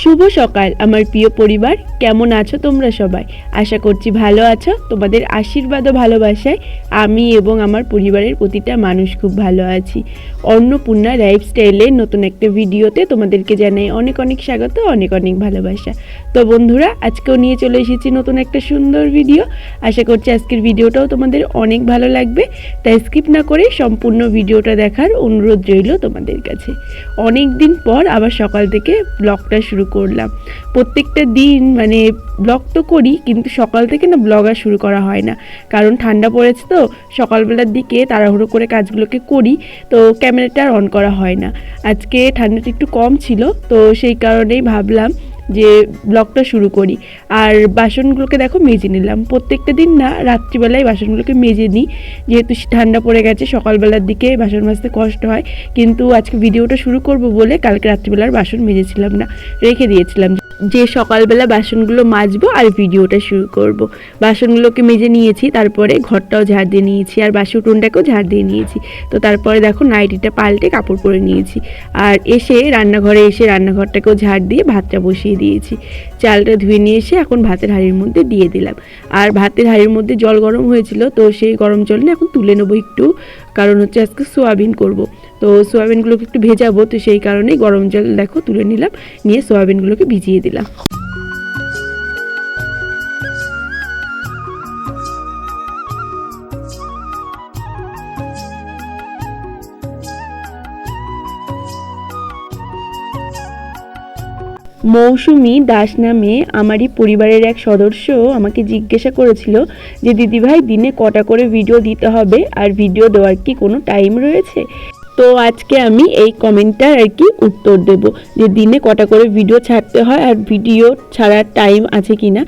শুভ সকাল, আমার প্রিয় পরিবার। কেমন আছো তোমরা সবাই? আশা করছি ভালো আছো। তোমাদের আশীর্বাদ ও ভালোবাসায় আমি এবং আমার পরিবারের প্রতিটা মানুষ খুব ভালো আছি। অন্নপূর্ণা লাইফস্টাইলের নতুন একটা ভিডিওতে তোমাদেরকে জানাই অনেক অনেক স্বাগত, অনেক অনেক ভালোবাসা। তো বন্ধুরা, আজকেও নিয়ে চলে এসেছি নতুন একটা সুন্দর ভিডিও। আশা করছি আজকের ভিডিওটাও তোমাদের অনেক ভালো লাগবে। তাই স্কিপ না করে সম্পূর্ণ ভিডিওটা দেখার অনুরোধ রইল তোমাদের কাছে। অনেক দিন পর আবার সকাল থেকে ব্লগটা শুরু করলাম। প্রত্যেকটা দিন মানে ব্লগ তো করি, কিন্তু সকাল থেকে না ব্লগ আর শুরু করা হয় না। কারণ ঠান্ডা পড়েছে তো, সকালবেলার দিকে তাড়াহুড়ো করে কাজগুলোকে করি, তো ক্যামেরাটা আর অন করা হয় না। আজকে ঠান্ডাটা একটু কম ছিল, তো সেই কারণেই ভাবলাম যে ব্লগটা শুরু করি। আর বাসনগুলোকে দেখো মেজে নিলাম। প্রত্যেকটা দিন না, রাত্রিবেলায় বাসনগুলোকে মেজে নিই। যেহেতু ঠান্ডা পড়ে গেছে, সকালবেলার দিকে বাসন মাজতে কষ্ট হয়। কিন্তু আজকে ভিডিওটা শুরু করব বলে কালকে রাত্রিবেলার বাসন মেজেছিলাম না, রেখে দিয়েছিলাম। যে সকালবেলা বাসনগুলো মাজবো আর ভিডিওটা শুরু করব। বাসনগুলোকে মেজে নিয়েছি, তারপরে ঘরটাও ঝাড় দিয়ে নিয়েছি আর বাসি উঠোনটাকেও ঝাড় দিয়ে নিয়েছি। তো তারপরে দেখো নাইটিটা পাল্টে কাপড় পরে নিয়েছি। আর এসে রান্নাঘরে এসে রান্নাঘরটাকেও ঝাড় দিয়ে ভাতটা বসিয়ে দিয়েছি। চালটা ধুয়ে নিয়ে এসে এখন ভাতের হাঁড়ির মধ্যে দিয়ে দিলাম। আর ভাতের হাঁড়ির মধ্যে জল গরম হয়েছিল, তো সেই গরম জল এখন তুলে নেব একটু। কারণ হচ্ছে আজকে সোয়াবিন করব। তো সোয়াবিনগুলোকে একটু ভেজাবো, তো সেই কারণেই গরম জল, দেখো, তুলে নিলাম, নিয়ে সোয়াবিনগুলোকে ভিজিয়ে দিলাম। মৌসুমি দাস নামে আমারই পরিবারের এক সদস্য আমাকে জিজ্ঞাসা করেছিল যে, দিদিভাই, দিনে কটা করে ভিডিও দিতে হবে? আর ভিডিও দেওয়ার কি কোনো টাইম রয়েছে? তো আজকে আমি এই কমেন্টটার আর কি উত্তর দেব যে দিনে কটা করে ভিডিও ছাড়তে হয় আর ভিডিও ছাড়ার টাইম আছে কি না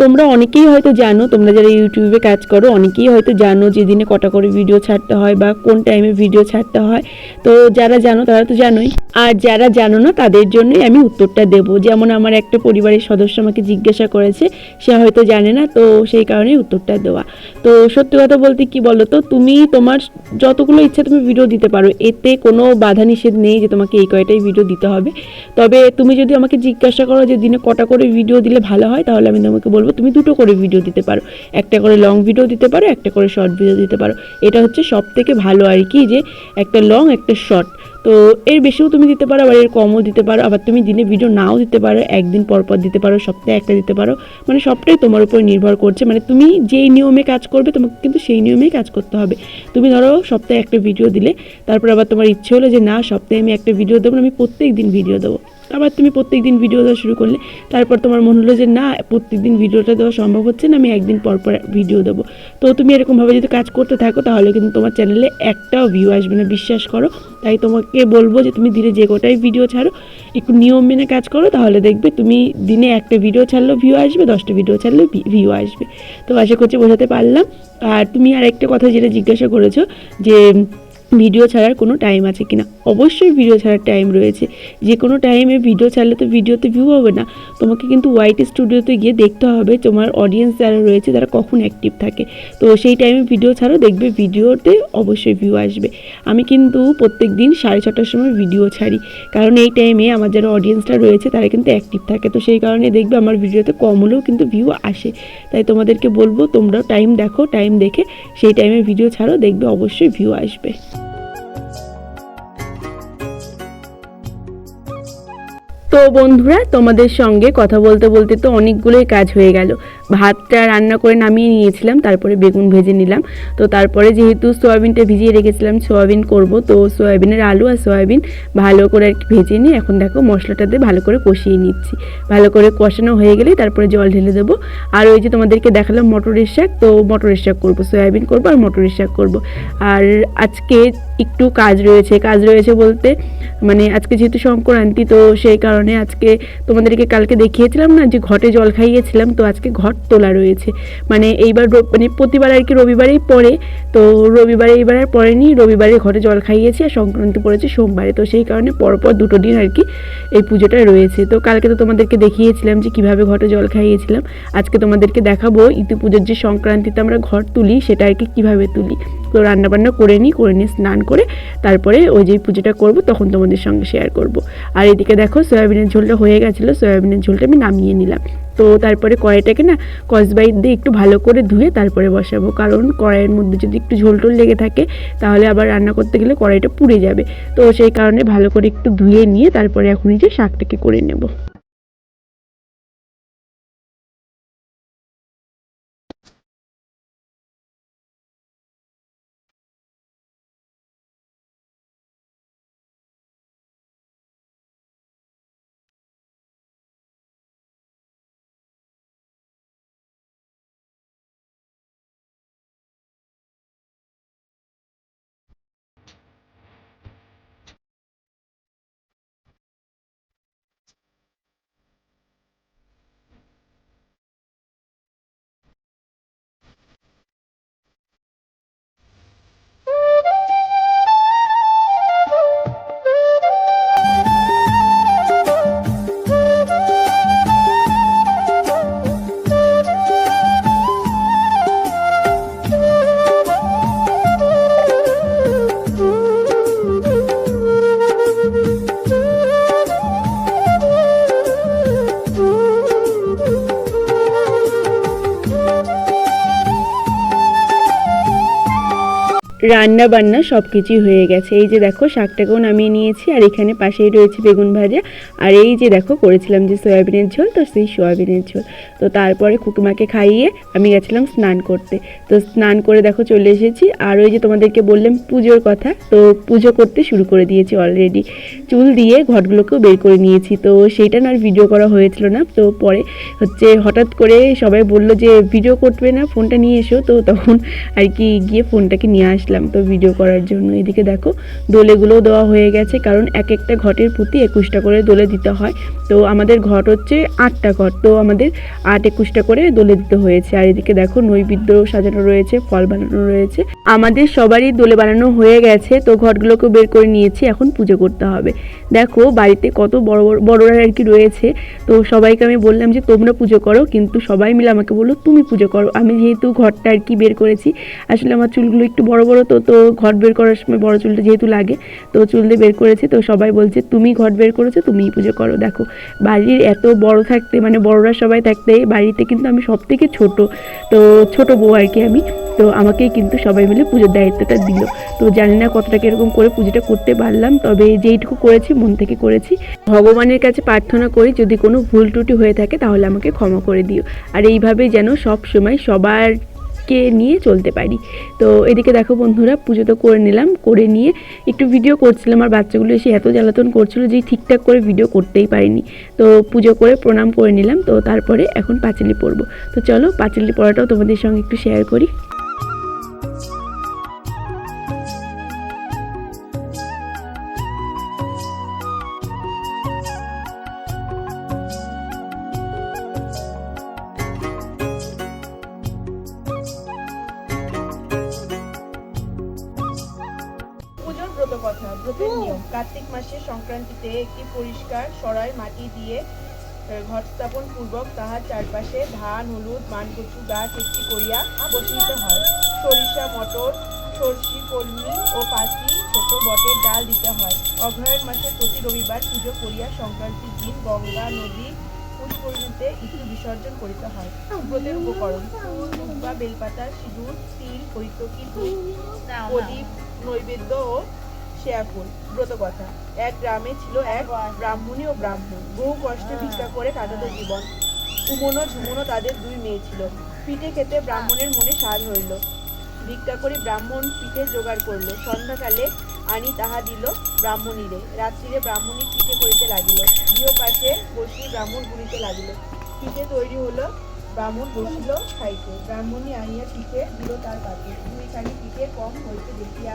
তোমরা অনেকেই হয়তো জানো, তোমরা যারা ইউটিউবে কাজ করো, অনেকেই হয়তো জানো যে দিনে কটা করে ভিডিও ছাড়তে হয় বা কোন টাইমে ভিডিও ছাড়তে হয়। তো যারা জানো, তারা তো জানোই। আর যারা জানো না, তাদের জন্যই আমি উত্তরটা দেব। যেমন আমার একটা পরিবারের সদস্য আমাকে জিজ্ঞাসা করেছে, সে হয়তো জানে না, তো সেই কারণেই উত্তরটা দেওয়া। তো সত্যি কথা বলতে কি বলো তো তুমি তোমার যতগুলো ইচ্ছা তুমি ভিডিও দিতে পারো। এতে কোনো বাধা নিষেধ নেই যে তোমাকে এই কয়টাই ভিডিও দিতে হবে। তবে তুমি যদি আমাকে জিজ্ঞাসা করো যে দিনে কটা করে ভিডিও দিলে ভালো হয়, তাহলে আমি তোমাকে বলব তুমি দুটো করে ভিডিও দিতে পারো। একটা করে লং ভিডিও দিতে পারো, একটা করে শর্ট ভিডিও দিতে পারো। এটা হচ্ছে সব থেকে ভালো আর কি যে একটা লং একটা শর্ট তো এর বেশিও তুমি দিতে পারো, আবার এর কমও দিতে পারো, আবার তুমি দিনে ভিডিও নাও দিতে পারো, একদিন পর পর দিতে পারো, সপ্তাহে একটা দিতে পারো মানে সবটাই তোমার উপর নির্ভর করছে মানে তুমি যেই নিয়মে কাজ করবে, তোমাকে কিন্তু সেই নিয়মেই কাজ করতে হবে। তুমি ধরো সপ্তাহে একটা ভিডিও দিলে, তারপর আবার তোমার ইচ্ছে হলো যে না, সপ্তাহে আমি একটা ভিডিও দেবো আমি প্রত্যেক দিন ভিডিও দেবো। আবার তুমি প্রত্যেক দিন ভিডিও দেওয়া শুরু করলে, তারপর তোমার মনে হলো যে, না প্রত্যেক দিন ভিডিওটা দেওয়া সম্ভব হচ্ছে না, আমি একদিন পর পর ভিডিও দেবো। তো তুমি এরকমভাবে যদি কাজ করতে থাকো, তাহলে কিন্তু তোমার চ্যানেলে একটাও ভিউ আসবে না, বিশ্বাস করো। তাই তোমাকে বলব যে, তুমি ধীরে যে গোটাই ভিডিও ছাড়ো, একটু নিয়ম মেনে কাজ করো, তাহলে দেখবে তুমি দিনে একটা ভিডিও ছাড়লেও ভিউ আসবে, দশটা ভিডিও ছাড়লেও ভিউ আসবে। তো আশা করছি বোঝাতে পারলাম। আর তুমি আর একটা কথা যেটা জিজ্ঞাসা করেছ, যে ভিডিও ছাড়ার কোনো টাইম আছে কিনা? অবশ্যই ভিডিও ছাড়ার টাইম রয়েছে। যে কোনো টাইমে ভিডিও ছাড়লে তো ভিডিওতে ভিউ হবে না। তোমাকে কিন্তু হোয়াইট স্টুডিওতে গিয়ে দেখতে হবে তোমার অডিয়েন্স যারা রয়েছে, তারা কখন অ্যাক্টিভ থাকে। তো সেই টাইমে ভিডিও ছাড়ো, দেখবে ভিডিওতে অবশ্যই ভিউ আসবে। আমি কিন্তু প্রত্যেক দিন সাড়ে ছটার সময় ভিডিও ছাড়ি। কারণ এই টাইমে আমার যারা অডিয়েন্সটা রয়েছে, তারা কিন্তু অ্যাক্টিভ থাকে। তো সেই কারণে দেখবে আমার ভিডিওতে কম হলেও কিন্তু ভিউ আসে। তাই তোমাদেরকে বলব, তোমরাও টাইম দেখো টাইম দেখে সেই টাইমে ভিডিও ছাড়ো, দেখবে অবশ্যই ভিউ আসবে। বন্ধুরা তোমাদের সঙ্গে কথা বলতে বলতে তো অনেকগুলোই কাজ হয়ে গেল। ভাতটা রান্না করে নামিয়ে নিয়েছিলাম, তারপরে বেগুন ভেজে নিলাম। তো তারপরে যেহেতু সয়াবিনটা ভিজিয়ে রেখেছিলাম, সয়াবিন করব। তো সয়াবিনের আলু আর সয়াবিন ভালো করে আর কি ভেজে নিয়ে এখন দেখো মশলাটাতে ভালো করে কষিয়ে নিচ্ছি। ভালো করে কষানো হয়ে গেলেই তারপরে জল ঢেলে দেবো। আর ওই যে তোমাদেরকে দেখালাম মটরের শাক, তো মটরের শাক করব, সয়াবিন করব আর মটরের শাক করব। আর আজকে একটু কাজ রয়েছে কাজ রয়েছে বলতে মানে আজকে যেহেতু সংক্রান্তি, তো সেই কারণে আজকে তোমাদেরকে কালকে দেখিয়েছিলাম না যে ঘটে জল খাইয়েছিলাম, তো আজকে ঘট তোলা রয়েছে। মানে এইবার মানে প্রতিবার আর কি রবিবারেই পড়ে। তো রবিবারে এইবার আর পড়েনি, রবিবারে ঘরে জল খাইয়েছি আর সংক্রান্তি পড়েছে সোমবারে। তো সেই কারণে পরপর দুটো দিন আর কি এই পুজোটা রয়েছে। তো কালকে তো তোমাদেরকে দেখিয়েছিলাম যে কীভাবে ঘরে জল খাইয়েছিলাম। আজকে তোমাদেরকে দেখাবো ইতি পুজোর যে সংক্রান্তিতে আমরা ঘর তুলি, সেটা আর কি কীভাবে তুলি। তো রান্নাবান্না করে নিই, করে নিয়ে স্নান করে তারপরে ওই যে পুজোটা করব, তখন তোমাদের সঙ্গে শেয়ার করব। আর এদিকে দেখো সয়াবিনের ঝোলটা হয়ে গেছিল, সয়াবিনের ঝোলটা আমি নামিয়ে নিলাম। তো তারপরে কড়াইটাকে না কসবাইট দিয়ে একটু ভালো করে ধুয়ে তারপরে বসাবো। কারণ কড়াইয়ের মধ্যে যদি একটু ঝোল টোল লেগে থাকে, তাহলে আবার রান্না করতে গেলে কড়াইটা পুড়ে যাবে। তো সেই কারণে ভালো করে একটু ধুয়ে নিয়ে তারপরে এখন এই যে শাকটাকে করে নেব। রান্না বান্না সব কিছুই হয়ে গেছে। এই যে দেখো, শাকটাকেও নামিয়ে নিয়েছি, আর এখানে পাশেই রয়েছে বেগুন ভাজা। আর এই যে দেখো, করেছিলাম যে সয়াবিনের ঝোল, তো সেই সয়াবিনের ঝোল। তো তারপরে কুকুমাকে খাইয়ে আমি গেছিলাম স্নান করতে। তো স্নান করে দেখো চলে এসেছি। আর ওই যে তোমাদেরকে বললাম পুজোর কথা, তো পুজো করতে শুরু করে দিয়েছি অলরেডি চুল দিয়ে ঘটগুলোকেও বের করে নিয়েছি। তো সেইটা না আর ভিডিও করা হয়েছিল না। তো পরে হচ্ছে হঠাৎ করে সবাই বলল যে ভিডিও করবে না, ফোনটা নিয়ে এসো। তো তখন আর কি গিয়ে ফোনটাকে নিয়ে আসলাম। তো ভিডিও করার জন্য এদিকে দেখো, দোলেগুলোও দেওয়া হয়ে গেছে, কারণ এক একটা ঘটের প্রতি একুশটা করে দোলে দিতে হয়। তো আমাদের ঘট হচ্ছে আটটা ঘট, তো আমাদের আট একুশটা করে দোলে দিতে হয়েছে। আর এদিকে দেখো নৈবেদ্য সাজানো রয়েছে, ফল বানানো রয়েছে। আমাদের সবারই দোলে বানানো হয়ে গেছে, তো ঘটগুলোকে বের করে নিয়েছি, এখন পুজো করতে হবে। দেখো বাড়িতে কত বড় বড়, বড়রা আর কি রয়েছে। তো সবাইকে আমি বললাম যে, তোমরা পুজো করো, কিন্তু সবাই মিলে আমাকে বলল, তুমি পুজো করো। আমি যেহেতু ঘরটা আর কি বের করেছি, আসলে আমার চুলগুলো একটু বড় বড় তো তো ঘর বের করার সময় বড় চুলটা যেহেতু লাগে, তো চুল দিয়ে বের করেছি, তো সবাই বলছে, তুমি ঘর বের করেছ, তুমিই পুজো করো। দেখো, বাড়ির এত বড় থাকতে মানে বড়রা সবাই থাকতে, বাড়িতে কিন্তু আমি সব থেকে ছোট, তো ছোট বউ আর কি আমি, তো আমাকেই কিন্তু সবাই মিলে পুজোর দায়িত্বটা দিল। তো জানি না কতটা কীরকম করে পুজোটা করতে পারলাম, তবে যেইটুকু করেছি, মন থেকে করেছি। ভগবানের কাছে প্রার্থনা করি, যদি কোনো ভুল ত্রুটি হয়ে থাকে, তাহলে আমাকে ক্ষমা করে দিও। আর এইভাবে যেন সব সময় সবার কে নিয়ে চলতে পারি। তো এদিকে দেখো বন্ধুরা, পুজো তো করে নিলাম, করে নিয়ে একটু ভিডিও করছিলাম। আর বাচ্চাগুলো এসে এত জ্বালাতন করছিল যে ঠিকঠাক করে ভিডিও করতেই পারিনি। তো পুজো করে প্রণাম করে নিলাম। তো তারপরে এখন পাঁচিলি পরবো তো চলো, পাঁচিলি পড়াটাও তোমাদের সঙ্গে একটু শেয়ার করি। কথা ব্রতের নিয়ম কার্তিক মাসের সংক্রান্তিতে একটি পরিষ্কার সরাই মাটি দিয়ে ঘট স্থাপন পূর্বক তাহার চারপাশে ধান হলুদ মানকচু গাছ একটি করিয়া বসিতে হয়। সরিষা মটর সর্ষি কলমি ও পাতি ছোট বটের ডাল দিতে হয়। অগ্রহায়ণ মাসের প্রতি রবিবার পুজো করিয়া সংক্রান্তির দিন গঙ্গা নদী পুষ্করিণীতে ইতি বিসর্জন করিতে হয়। ব্রতের উপকরণ ফুল দুব্বা বেলপাতা সিঁদুর তিল কৈতকী দুধ প্রদীপ নৈবেদ্য ও শেয়া ফুল ব্রত কথা এক গ্রামে ছিল এক ব্রাহ্মণী ও ব্রাহ্মণ। বহু কষ্টে ভিক্ষা করে কাটাতো জীবন। উমনো ঝুমনো তাদের দুই মেয়ে ছিল। পিঠে খেতে ব্রাহ্মণের মনে স্বাদ হইল। ভিক্ষা করে ব্রাহ্মণ পিঠে জোগাড় করল। সন্ধ্যাকালে আনি তাহা দিল ব্রাহ্মণীরে। রাত্রিরে ব্রাহ্মণী পিঠে করিতে লাগিল। গৃহ পাশে বসি ব্রাহ্মণ গুলিতে লাগিল। পিঠে তৈরি হলো ব্রাহ্মণ বসিল খাইতে। ব্রাহ্মণী আনিয়া পিঠে দিল তার পাতে দুইখানি পিঠে কম হইতে দেখিয়া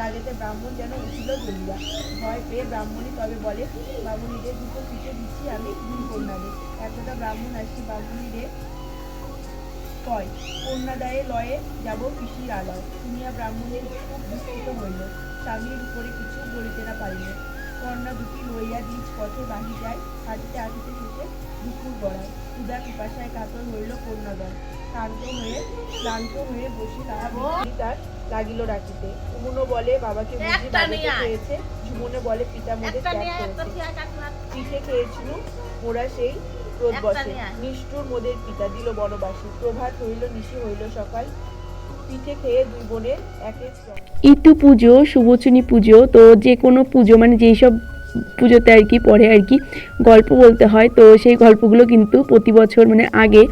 রাগেতে ব্রাহ্মণ যেন উঠিল জ্বলিয়া ভয় পেয়ে ব্রাহ্মণী তবে বলে ব্রাহ্মণীরে দুটো পিঠে দিচ্ছি আমি দুই কন্যারে একদা ব্রাহ্মণ আসি ব্রাহ্মণীরে কয় কন্যাদায়ে লয়ে যাব পিসির আলয়। শুনিয়া ব্রাহ্মণের খুব দুঃখিত হইল। স্বামীর উপরে কিছু বলিতে না পারিল। কন্যা দুটি লইয়া নিজ পথে বাহি যায়। হাঁটিতে হাঁটিতে শেষে দুপুর গড়ায়। ক্ষুদা পিপাসায় কাতর হইল কন্যাদল। ক্লান্ত হয়ে ক্লান্ত হয়ে বসে বিক্রি তার লাগিল রাখিতে উমুনো বলে বাবাকে বুঝি বাবাকে খেয়েছে ঝুমনে বলে পিতা মোদের। পিঠে খেয়েছিল ওরা সেই রোদ বসে। নিষ্ঠুর মোদের পিতা দিল বনবাসী। প্রভাত হইল নিশি হইল সকাল। পিঠে খেয়ে দুই বোনের এক। ইতু পুজো শুভচুনি পুজো তো যে কোনো পুজো মানে যেই সব পুজোতে আর কি পরে আর কি গল্প বলতে হয় তো সেই গল্পগুলো কিন্তু প্রতি বছর মানে আগে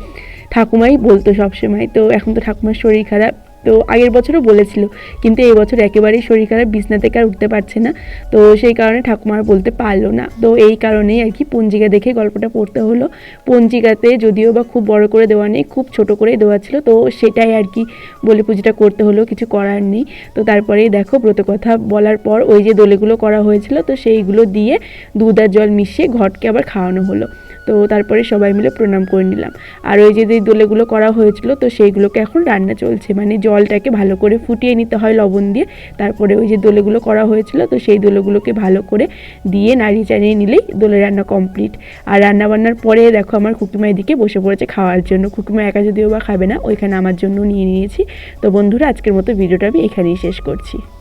ঠাকুমাই বলতো সবসময়। তো এখন তো ঠাকুমার শরীর খারাপ। তো আগের বছরও বলেছিল, কিন্তু এই বছর একেবারেই শরীর খারাপ, বিছনা থেকে আর উঠতে পারছে না। তো সেই কারণে ঠাকুমা আর বলতে পারল না। তো এই কারণেই আর কি পঞ্জিকা দেখে গল্পটা পড়তে হলো। পঞ্জিকাতে যদিও বা খুব বড় করে দেওয়া নেই, খুব ছোট করে দেওয়া ছিল। তো সেটাই আর কি বলে পুজোটা করতে হলো, কিছু করার নেই। তো তারপরেই দেখো ব্রত কথা বলার পর ওই যে দোলেগুলো করা হয়েছিল, তো সেইগুলো দিয়ে দুধ আর জল মিশিয়ে ঘটকে আবার খাওয়ানো হলো। তো তারপরে সবাই মিলে প্রণাম করে নিলাম। আর ওই যে যে দোলেগুলো করা হয়েছিল, তো সেইগুলোকে এখন রান্না চলছে। মানে জলটাকে ভালো করে ফুটিয়ে নিতে হয় লবণ দিয়ে। তারপরে ওই যে দোলেগুলো করা হয়েছিল, তো সেই দোলেগুলোকে ভালো করে দিয়ে নাড়িয়ে চাড়িয়ে নিলেই দোলে রান্না কমপ্লিট। আর রান্না বান্নার পরে দেখো, আমার কুকিমা এদিকে বসে পড়েছে খাওয়ার জন্য। কুকিমা একা যদিও বা খাবে না, ওইখানে আমার জন্য নিয়ে নিয়েছি। তো বন্ধুরা, আজকের মতো ভিডিওটা আমি এখানেই শেষ করছি।